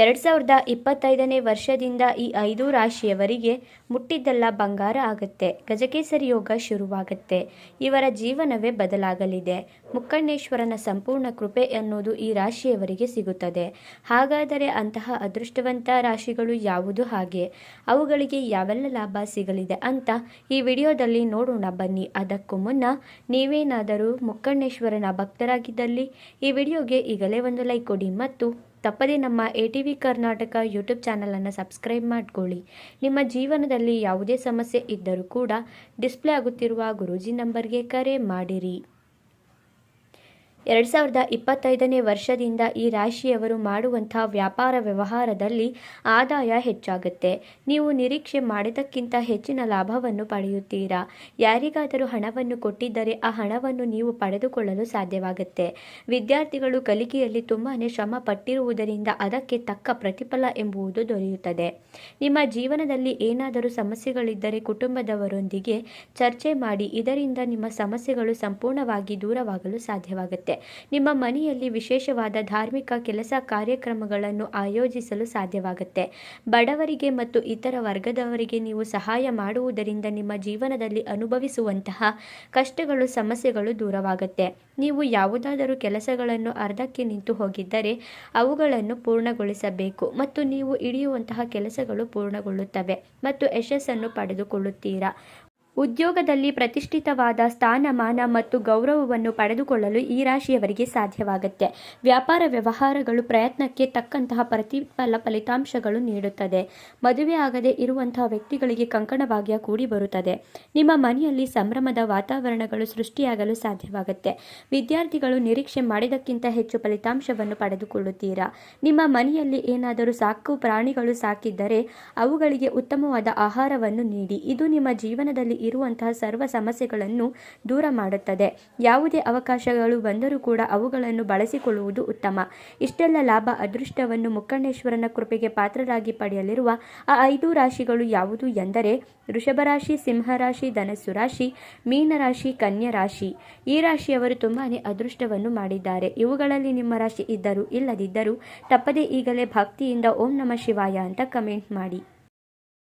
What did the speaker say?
ಎರಡು ಸಾವಿರದ ಇಪ್ಪತ್ತೈದನೇ ವರ್ಷದಿಂದ ಈ ಐದು ರಾಶಿಯವರಿಗೆ ಮುಟ್ಟಿದ್ದೆಲ್ಲ ಬಂಗಾರ ಆಗುತ್ತೆ. ಗಜಕೇಸರಿ ಯೋಗ ಶುರುವಾಗುತ್ತೆ. ಇವರ ಜೀವನವೇ ಬದಲಾಗಲಿದೆ. ಮುಕ್ಕಣ್ಣೇಶ್ವರನ ಸಂಪೂರ್ಣ ಕೃಪೆ ಅನ್ನೋದು ಈ ರಾಶಿಯವರಿಗೆ ಸಿಗುತ್ತದೆ. ಹಾಗಾದರೆ ಅಂತಹ ಅದೃಷ್ಟವಂತ ರಾಶಿಗಳು ಯಾವುದು ಹಾಗೆ? ಅವುಗಳಿಗೆ ಯಾವೆಲ್ಲ ಲಾಭ ಸಿಗಲಿದೆ ಅಂತ ಈ ವಿಡಿಯೋದಲ್ಲಿ ನೋಡೋಣ ಬನ್ನಿ. ಅದಕ್ಕೂ ಮುನ್ನ ನೀವೇನಾದರೂ ಮುಕ್ಕಣ್ಣೇಶ್ವರನ ಭಕ್ತರಾಗಿದ್ದಲ್ಲಿ ಈ ವಿಡಿಯೋಗೆ ಈಗಲೇ ಒಂದು ಲೈಕ್ ಕೊಡಿ ಮತ್ತು ತಪ್ಪದೇ ನಮ್ಮ A T V Karnataka YouTube ಚಾನಲನ್ನು ಸಬ್ಸ್ಕ್ರೈಬ್ ಮಾಡಿಕೊಳ್ಳಿ. ನಿಮ್ಮ ಜೀವನದಲ್ಲಿ ಯಾವುದೇ ಸಮಸ್ಯೆ ಇದ್ದರೂ ಕೂಡ ಡಿಸ್ಪ್ಲೇ ಆಗುತ್ತಿರುವ ಗುರುಜಿ ನಂಬರ್ಗೆ ಕರೆ ಮಾಡಿರಿ. ಎರಡು ಸಾವಿರದ ಇಪ್ಪತ್ತೈದನೇ ವರ್ಷದಿಂದ ಈ ರಾಶಿಯವರು ಮಾಡುವಂಥ ವ್ಯಾಪಾರ ವ್ಯವಹಾರದಲ್ಲಿ ಆದಾಯ ಹೆಚ್ಚಾಗುತ್ತೆ. ನೀವು ನಿರೀಕ್ಷೆ ಮಾಡಿದ್ದಕ್ಕಿಂತ ಹೆಚ್ಚಿನ ಲಾಭವನ್ನು ಪಡೆಯುತ್ತೀರಾ? ಯಾರಿಗಾದರೂ ಹಣವನ್ನು ಕೊಟ್ಟಿದ್ದರೆ ಆ ಹಣವನ್ನು ನೀವು ಪಡೆದುಕೊಳ್ಳಲು ಸಾಧ್ಯವಾಗುತ್ತೆ. ವಿದ್ಯಾರ್ಥಿಗಳು ಕಲಿಕೆಯಲ್ಲಿ ತುಂಬಾ ಶ್ರಮ ಪಟ್ಟಿರುವುದರಿಂದ ಅದಕ್ಕೆ ತಕ್ಕ ಪ್ರತಿಫಲ ಎಂಬುದು ದೊರೆಯುತ್ತದೆ. ನಿಮ್ಮ ಜೀವನದಲ್ಲಿ ಏನಾದರೂ ಸಮಸ್ಯೆಗಳಿದ್ದರೆ ಕುಟುಂಬದವರೊಂದಿಗೆ ಚರ್ಚೆ ಮಾಡಿ ಇದರಿಂದ ನಿಮ್ಮ ಸಮಸ್ಯೆಗಳು ಸಂಪೂರ್ಣವಾಗಿ ದೂರವಾಗಲು ಸಾಧ್ಯವಾಗುತ್ತೆ. ನಿಮ್ಮ ಮನೆಯಲ್ಲಿ ವಿಶೇಷವಾದ ಧಾರ್ಮಿಕ ಕೆಲಸ ಕಾರ್ಯಕ್ರಮಗಳನ್ನು ಆಯೋಜಿಸಲು ಸಾಧ್ಯವಾಗುತ್ತೆ. ಬಡವರಿಗೆ ಮತ್ತು ಇತರ ವರ್ಗದವರಿಗೆ ನೀವು ಸಹಾಯ ಮಾಡುವುದರಿಂದ ನಿಮ್ಮ ಜೀವನದಲ್ಲಿ ಅನುಭವಿಸುವಂತಹ ಕಷ್ಟಗಳು, ಸಮಸ್ಯೆಗಳು ದೂರವಾಗುತ್ತೆ. ನೀವು ಯಾವುದಾದರೂ ಕೆಲಸಗಳನ್ನು ಅರ್ಧಕ್ಕೆ ನಿಂತು ಹೋಗಿದ್ದರೆ ಅವುಗಳನ್ನು ಪೂರ್ಣಗೊಳಿಸಬೇಕು ಮತ್ತು ನೀವು ಇಳಿಯುವಂತಹ ಕೆಲಸಗಳು ಪೂರ್ಣಗೊಳ್ಳುತ್ತವೆ ಮತ್ತು ಯಶಸ್ಸನ್ನು ಪಡೆದುಕೊಳ್ಳುತ್ತೀರಾ? ಉದ್ಯೋಗದಲ್ಲಿ ಪ್ರತಿಷ್ಠಿತವಾದ ಸ್ಥಾನಮಾನ ಮತ್ತು ಗೌರವವನ್ನು ಪಡೆದುಕೊಳ್ಳಲು ಈ ರಾಶಿಯವರಿಗೆ ಸಾಧ್ಯವಾಗುತ್ತೆ. ವ್ಯಾಪಾರ ವ್ಯವಹಾರಗಳು ಪ್ರಯತ್ನಕ್ಕೆ ತಕ್ಕಂತಹ ಪ್ರತಿಫಲ ಫಲಿತಾಂಶಗಳು ನೀಡುತ್ತದೆ. ಮದುವೆ ಆಗದೆ ಇರುವಂತಹ ವ್ಯಕ್ತಿಗಳಿಗೆ ಕಂಕಣ ಭಾಗ್ಯ ಕೂಡಿ ಬರುತ್ತದೆ. ನಿಮ್ಮ ಮನೆಯಲ್ಲಿ ಸಂಭ್ರಮದ ವಾತಾವರಣಗಳು ಸೃಷ್ಟಿಯಾಗಲು ಸಾಧ್ಯವಾಗುತ್ತೆ. ವಿದ್ಯಾರ್ಥಿಗಳು ನಿರೀಕ್ಷೆ ಮಾಡಿದಕ್ಕಿಂತ ಹೆಚ್ಚು ಫಲಿತಾಂಶವನ್ನು ಪಡೆದುಕೊಳ್ಳುತ್ತೀರಾ? ನಿಮ್ಮ ಮನೆಯಲ್ಲಿ ಏನಾದರೂ ಸಾಕು ಪ್ರಾಣಿಗಳು ಸಾಕಿದ್ದರೆ ಅವುಗಳಿಗೆ ಉತ್ತಮವಾದ ಆಹಾರವನ್ನು ನೀಡಿ. ಇದು ನಿಮ್ಮ ಜೀವನದಲ್ಲಿ ಇರುವಂತಹ ಸರ್ವ ಸಮಸ್ಯೆಗಳನ್ನು ದೂರ ಮಾಡುತ್ತದೆ. ಯಾವುದೇ ಅವಕಾಶಗಳು ಬಂದರೂ ಕೂಡ ಅವುಗಳನ್ನು ಬಳಸಿಕೊಳ್ಳುವುದು ಉತ್ತಮ. ಇಷ್ಟೆಲ್ಲ ಲಾಭ, ಅದೃಷ್ಟವನ್ನು ಮುಕ್ಕಣ್ಣೇಶ್ವರನ ಕೃಪೆಗೆ ಪಾತ್ರರಾಗಿ ಪಡೆಯಲಿರುವ ಆ ಐದು ರಾಶಿಗಳು ಯಾವುದು ಎಂದರೆ ವೃಷಭರಾಶಿ ಸಿಂಹರಾಶಿ ಧನಸ್ಸು ರಾಶಿ ಮೀನರಾಶಿ ಕನ್ಯಾ ರಾಶಿ. ಈ ರಾಶಿಯವರು ತುಂಬಾ ಅದೃಷ್ಟವನ್ನು ಮಾಡಿದ್ದಾರೆ. ಇವುಗಳಲ್ಲಿ ನಿಮ್ಮ ರಾಶಿ ಇದ್ದರೂ ಇಲ್ಲದಿದ್ದರೂ ತಪ್ಪದೇ ಈಗಲೇ ಭಕ್ತಿಯಿಂದ ಓಂ ನಮ ಶಿವಾಯ ಅಂತ ಕಮೆಂಟ್ ಮಾಡಿ.